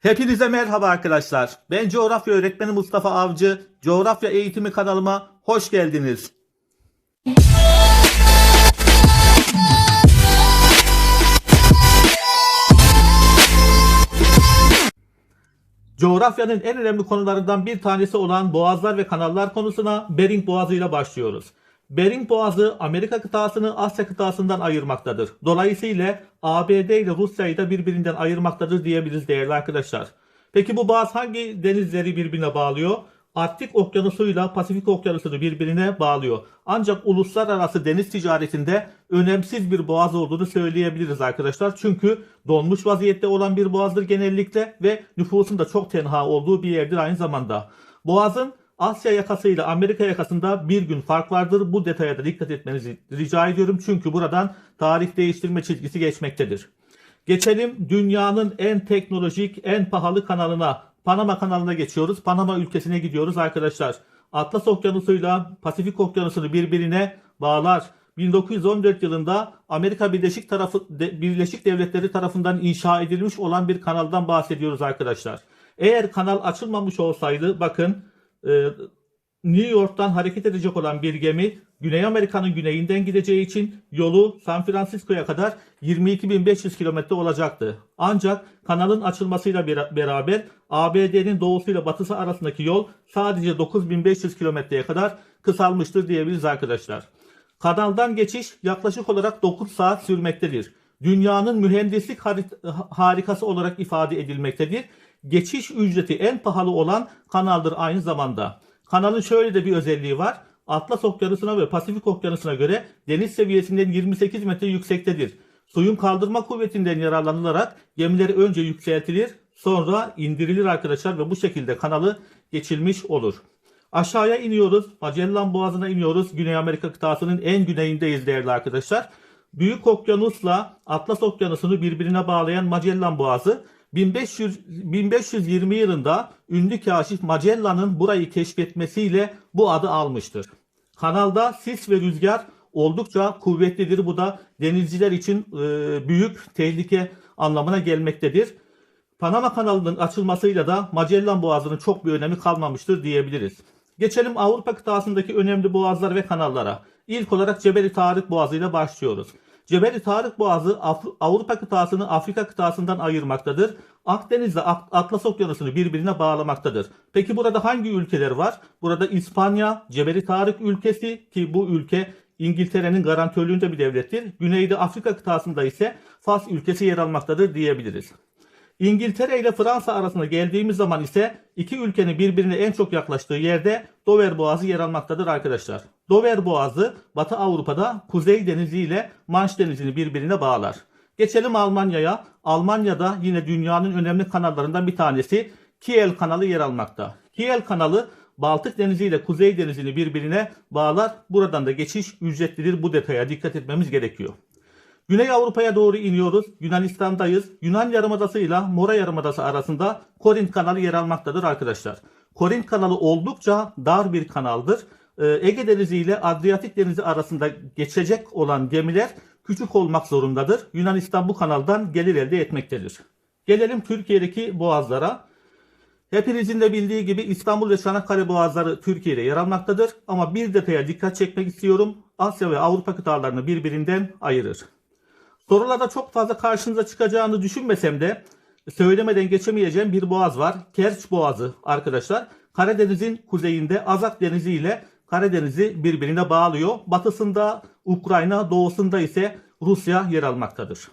Hepinize merhaba arkadaşlar. Ben coğrafya öğretmeni Mustafa Avcı. Coğrafya eğitimi kanalıma hoş geldiniz. Coğrafyanın en önemli konularından bir tanesi olan boğazlar ve kanallar konusuna Bering Boğazı ile başlıyoruz. Bering Boğazı Amerika kıtasını Asya kıtasından ayırmaktadır. Dolayısıyla ABD ile Rusya'yı da birbirinden ayırmaktadır diyebiliriz değerli arkadaşlar. Peki bu boğaz hangi denizleri birbirine bağlıyor? Arktik Okyanusu'yla Pasifik Okyanusu'nu birbirine bağlıyor. Ancak uluslararası deniz ticaretinde önemsiz bir boğaz olduğunu söyleyebiliriz arkadaşlar. Çünkü donmuş vaziyette olan bir boğazdır genellikle ve nüfusun da çok tenha olduğu bir yerdir aynı zamanda. Boğazın Asya yakasıyla Amerika yakasında bir gün fark vardır. Bu detaya da dikkat etmenizi rica ediyorum. Çünkü buradan tarih değiştirme çizgisi geçmektedir. Geçelim dünyanın en teknolojik, en pahalı kanalına, Panama kanalına geçiyoruz. Panama ülkesine gidiyoruz arkadaşlar. Atlas Okyanusu'yla Pasifik Okyanusu'nu birbirine bağlar. 1914 yılında Amerika Birleşik tarafı Birleşik Devletleri tarafından inşa edilmiş olan bir kanaldan bahsediyoruz arkadaşlar. Eğer kanal açılmamış olsaydı bakın New York'tan hareket edecek olan bir gemi Güney Amerika'nın güneyinden gideceği için yolu San Francisco'ya kadar 22.500 kilometre olacaktı. Ancak kanalın açılmasıyla beraber ABD'nin doğusuyla batısı arasındaki yol sadece 9.500 kilometreye kadar kısalmıştır diyebiliriz arkadaşlar. Kanaldan geçiş yaklaşık olarak 9 saat sürmektedir. Dünyanın mühendislik harikası olarak ifade edilmektedir. Geçiş ücreti en pahalı olan kanaldır aynı zamanda. Kanalın şöyle de bir özelliği var. Atlas Okyanusu'na ve Pasifik Okyanusu'na göre deniz seviyesinden 28 metre yüksektedir. Suyun kaldırma kuvvetinden yararlanılarak gemileri önce yükseltilir, sonra indirilir arkadaşlar ve bu şekilde kanalı geçilmiş olur. Aşağıya iniyoruz. Magellan Boğazı'na iniyoruz. Güney Amerika kıtasının en güneyindeyiz değerli arkadaşlar. Büyük Okyanus'la Atlas Okyanusu'nu birbirine bağlayan Magellan Boğazı 1500, 1520 yılında ünlü kaşif Magellan'ın burayı keşfetmesiyle bu adı almıştır. Kanalda sis ve rüzgar oldukça kuvvetlidir. Bu da denizciler için e, büyük tehlike anlamına gelmektedir. Panama kanalının açılmasıyla da Magellan Boğazı'nın çok bir önemi kalmamıştır diyebiliriz. Geçelim Avrupa kıtasındaki önemli boğazlar ve kanallara. İlk olarak Cebeli Tarık Boğazı ile başlıyoruz. Cebeli Tarık Boğazı Af- Avrupa kıtasını Afrika kıtasından ayırmaktadır. Akdeniz ile Atlas Okyanusu'nu birbirine bağlamaktadır. Peki burada hangi ülkeler var? Burada İspanya, Cebeli Tarık ülkesi ki bu ülke İngiltere'nin garantörlüğünde bir devlettir. Güneyde Afrika kıtasında ise Fas ülkesi yer almaktadır diyebiliriz. İngiltere ile Fransa arasında geldiğimiz zaman ise iki ülkenin birbirine en çok yaklaştığı yerde Dover Boğazı yer almaktadır arkadaşlar. Dover Boğazı Batı Avrupa'da Kuzey Denizi ile Manş Denizi'ni birbirine bağlar. Geçelim Almanya'ya. Almanya'da yine dünyanın önemli kanallarından bir tanesi Kiel kanalı yer almakta. Kiel kanalı Baltık Denizi ile Kuzey Denizi'ni birbirine bağlar. Buradan da geçiş ücretlidir. Bu detaya dikkat etmemiz gerekiyor. Güney Avrupa'ya doğru iniyoruz. Yunanistan'dayız. Yunan Yarımadası ile Mora Yarımadası arasında Korint kanalı yer almaktadır arkadaşlar. Korint kanalı oldukça dar bir kanaldır. Ee, Ege Denizi ile Adriyatik Denizi arasında geçecek olan gemiler küçük olmak zorundadır. Yunanistan bu kanaldan gelir elde etmektedir. Gelelim Türkiye'deki boğazlara. Hepinizin de bildiği gibi İstanbul ve Çanakkale boğazları Türkiye'de yer almaktadır. Ama bir detaya dikkat çekmek istiyorum. Asya ve Avrupa kıtalarını birbirinden ayırır. Sorularda çok fazla karşınıza çıkacağını düşünmesem de söylemeden geçemeyeceğim bir boğaz var. Kerç Boğazı arkadaşlar. Karadeniz'in kuzeyinde Azak Denizi ile Karadeniz'i birbirine bağlıyor. Batısında Ukrayna, doğusunda ise Rusya yer almaktadır.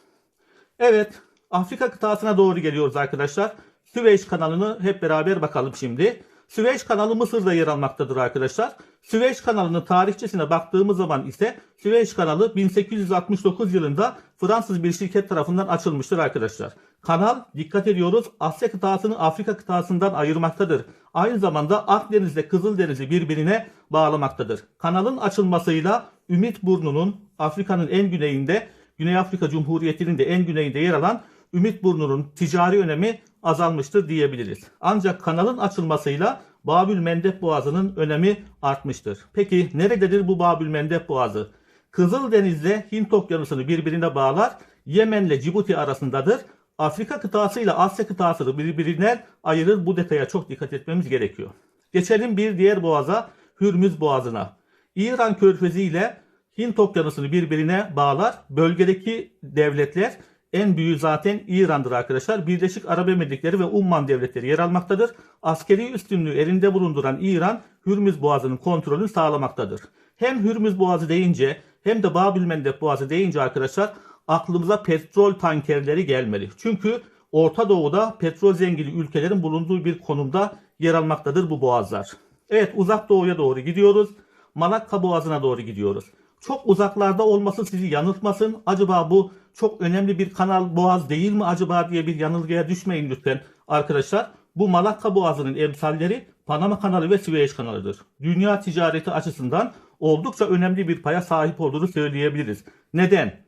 Evet, Afrika kıtasına doğru geliyoruz arkadaşlar. Süveyş kanalını hep beraber bakalım şimdi. Süveyş kanalı Mısır'da yer almaktadır arkadaşlar. Süveyş kanalının tarihçesine baktığımız zaman ise Süveyş kanalı 1869 yılında Fransız bir şirket tarafından açılmıştır arkadaşlar. Kanal dikkat ediyoruz Asya kıtasını Afrika kıtasından ayırmaktadır. Aynı zamanda Akdeniz ile Kızıldeniz'i birbirine bağlamaktadır. Kanalın açılmasıyla Ümit Burnu'nun Afrika'nın en güneyinde Güney Afrika Cumhuriyeti'nin de en güneyinde yer alan Ümit Burnu'nun ticari önemi azalmıştır diyebiliriz. Ancak kanalın açılmasıyla Babül Mendeb Boğazı'nın önemi artmıştır. Peki nerededir bu Babül Mendeb Boğazı? Kızıldeniz'le Hint Okyanusu'nu birbirine bağlar. Yemen'le Cibuti arasındadır. Afrika kıtası ile Asya kıtasını birbirinden ayırır. Bu detaya çok dikkat etmemiz gerekiyor. Geçelim bir diğer boğaza, Hürmüz Boğazı'na. İran körfezi ile Hint okyanusunu birbirine bağlar. Bölgedeki devletler en büyüğü zaten İran'dır arkadaşlar. Birleşik Arap Emirlikleri ve Umman devletleri yer almaktadır. Askeri üstünlüğü elinde bulunduran İran, Hürmüz Boğazı'nın kontrolünü sağlamaktadır. Hem Hürmüz Boğazı deyince hem de Babil Mendeb Boğazı deyince arkadaşlar aklımıza petrol tankerleri gelmeli. Çünkü Orta Doğu'da petrol zengini ülkelerin bulunduğu bir konumda yer almaktadır bu boğazlar. Evet uzak doğuya doğru gidiyoruz. Malakka Boğazı'na doğru gidiyoruz. Çok uzaklarda olması sizi yanıltmasın. Acaba bu çok önemli bir kanal boğaz değil mi acaba diye bir yanılgıya düşmeyin lütfen arkadaşlar. Bu Malakka Boğazı'nın emsalleri Panama Kanalı ve Süveyş Kanalı'dır. Dünya ticareti açısından oldukça önemli bir paya sahip olduğunu söyleyebiliriz. Neden?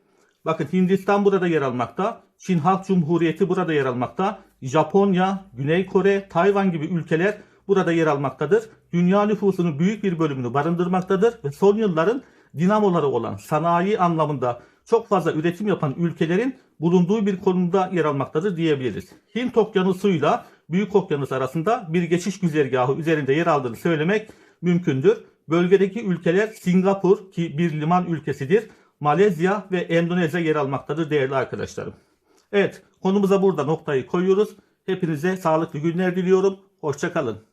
Bakın Hindistan burada yer almakta. Çin Halk Cumhuriyeti burada yer almakta. Japonya, Güney Kore, Tayvan gibi ülkeler burada yer almaktadır. Dünya nüfusunun büyük bir bölümünü barındırmaktadır ve son yılların dinamoları olan sanayi anlamında çok fazla üretim yapan ülkelerin bulunduğu bir konumda yer almaktadır diyebiliriz. Hint Okyanusu'yla Büyük Okyanus arasında bir geçiş güzergahı üzerinde yer aldığını söylemek mümkündür. Bölgedeki ülkeler Singapur ki bir liman ülkesidir. Malezya ve Endonezya yer almaktadır değerli arkadaşlarım. Evet konumuza burada noktayı koyuyoruz. Hepinize sağlıklı günler diliyorum. Hoşçakalın.